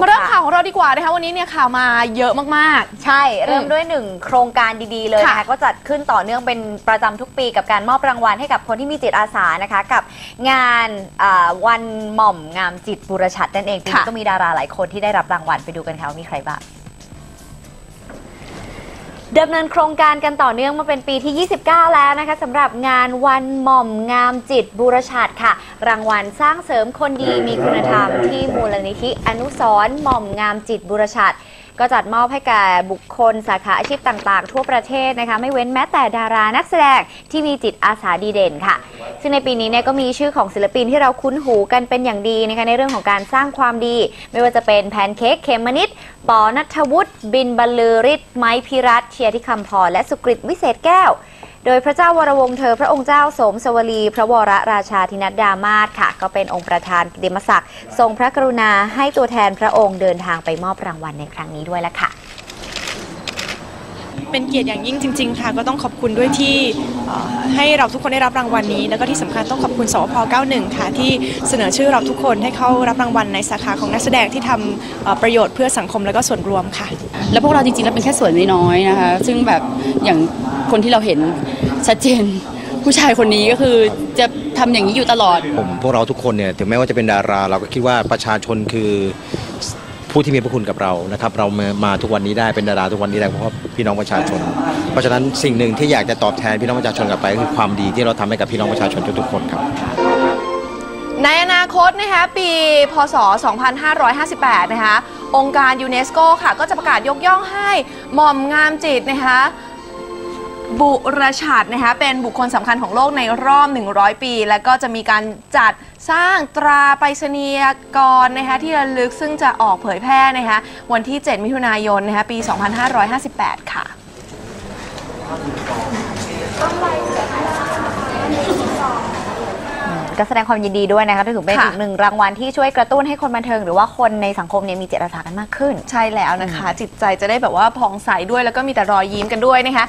มาเริ่มข่าวของเราดีกว่านะคะวันนี้เนี่ยข่าวมาเยอะมาก ใช่ เริ่มด้วยหนึ่งโครงการดีๆเลยนะค่ะ คะก็จัดขึ้นต่อเนื่องเป็นประจำทุกปีกับการมอบรางวัลให้กับคนที่มีจิตอาสานะคะ กับงานอ่าวันหม่อมงามจิตบุรชัดนั่นเองปีนี้ค่ะก็มีดาราหลายคนที่ได้รับรางวัลไปดูกันค่ะว่ามีใครบ้าง ดำเนินโครงการกันต่อเนื่องมาเป็นปีที่ 29 แล้วนะคะสำหรับงานวันหม่อมงามจิตบูรชาติค่ะ รางวัลสร้างเสริมคนดีมีคุณธรรมที่มูลนิธิอนุสรณ์หม่อมงามจิตบูรชาติ ก็จัดมอบให้แก่บุคคลสาขาอาชีพต่างๆ ทั่วประเทศนะคะ ไม่เว้นแม้แต่ดารานักแสดงที่มีจิตอาสาดีเด่นค่ะ ซึ่งในปีนี้เนี่ยก็มีชื่อของศิลปินที่เราคุ้นหูกันเป็นอย่างดีนะคะในเรื่องของการสร้างความดี ไม่ว่าจะเป็นแพนเค้กเขมมนิดปอนัทวุฒิบินบรรลือฤทธิ์ไม้พิรัตเชียร์ที่คำพรและสุกริตวิเศษแก้ว โดยพระเจ้าวรวงเธอพระองค์เจ้าสมสวลี พระวรราชาธินัดดามาศค่ะ ก็เป็นองค์ประธานกิติมศักดิ์ทรงพระกรุณาให้ตัวแทนพระองค์เดินทางไปมอบรางวัลในครั้งนี้ด้วยละค่ะ เป็นเกียรติอย่างยิ่งจริง ๆ ค่ะ ก็ต้องขอบคุณด้วยที่เอ่อให้เราทุกคนได้รับรางวัลนี้ แล้วก็ที่สำคัญต้องขอบคุณสวพ 91 ค่ะ ที่เสนอชื่อเราทุกคนให้เข้ารับรางวัลในสาขาของนักแสดงที่ทำเอ่อประโยชน์เพื่อสังคมและก็ส่วนรวมค่ะ แล้วพวกเราจริงๆแล้วเป็นแค่ส่วนน้อยๆนะคะ ซึ่งแบบอย่างคนที่เราเห็นชัดเจนผู้ชายคนนี้ก็คือจะทำอย่างนี้อยู่ตลอดผมพวกเราทุกคนเนี่ยถึงแม้ว่าจะเป็นดารา เราก็คิดว่าประชาชนคือ ผู้ที่มีพระคุณกับเรานะครับ เรามามาทุกวันนี้ได้เป็นดาราทุกวันนี้ได้เพราะพี่น้องประชาชน เพราะฉะนั้นสิ่งหนึ่งที่อยากจะตอบแทนพี่น้องประชาชนกลับไปคือความดีที่เราทำให้กับพี่น้องประชาชนทุกๆคนครับในอนาคตนะคะปีพศ 2558 นะคะองค์การยูเนสโกค่ะ ก็จะประกาศยกย่องให้หม่อมงามจิตนะคะ บุรชัดนะคะเป็นบุคคลสำคัญของโลกในรอบ 100 ปี แล้วก็จะมีการจัดสร้างตราไปรษณียกรนะคะที่ระลึกซึ่งจะออกเผยแพร่นะคะวันที่ 7 มิถุนายนนะคะปี 2558 ค่ะก็แสดงความยินดีด้วยนะคะถือเป็นค่ะอีกหนึ่งรางวัลที่ช่วยกระตุ้นให้คนบันเทิง หรือว่าคนในสังคมเนี่ยมีจิตอาสากันมากขึ้น ใช่แล้วนะคะ จิตใจจะได้แบบว่าผ่องใสด้วยแล้วก็มีแต่รอยยิ้มกันด้วยนะคะ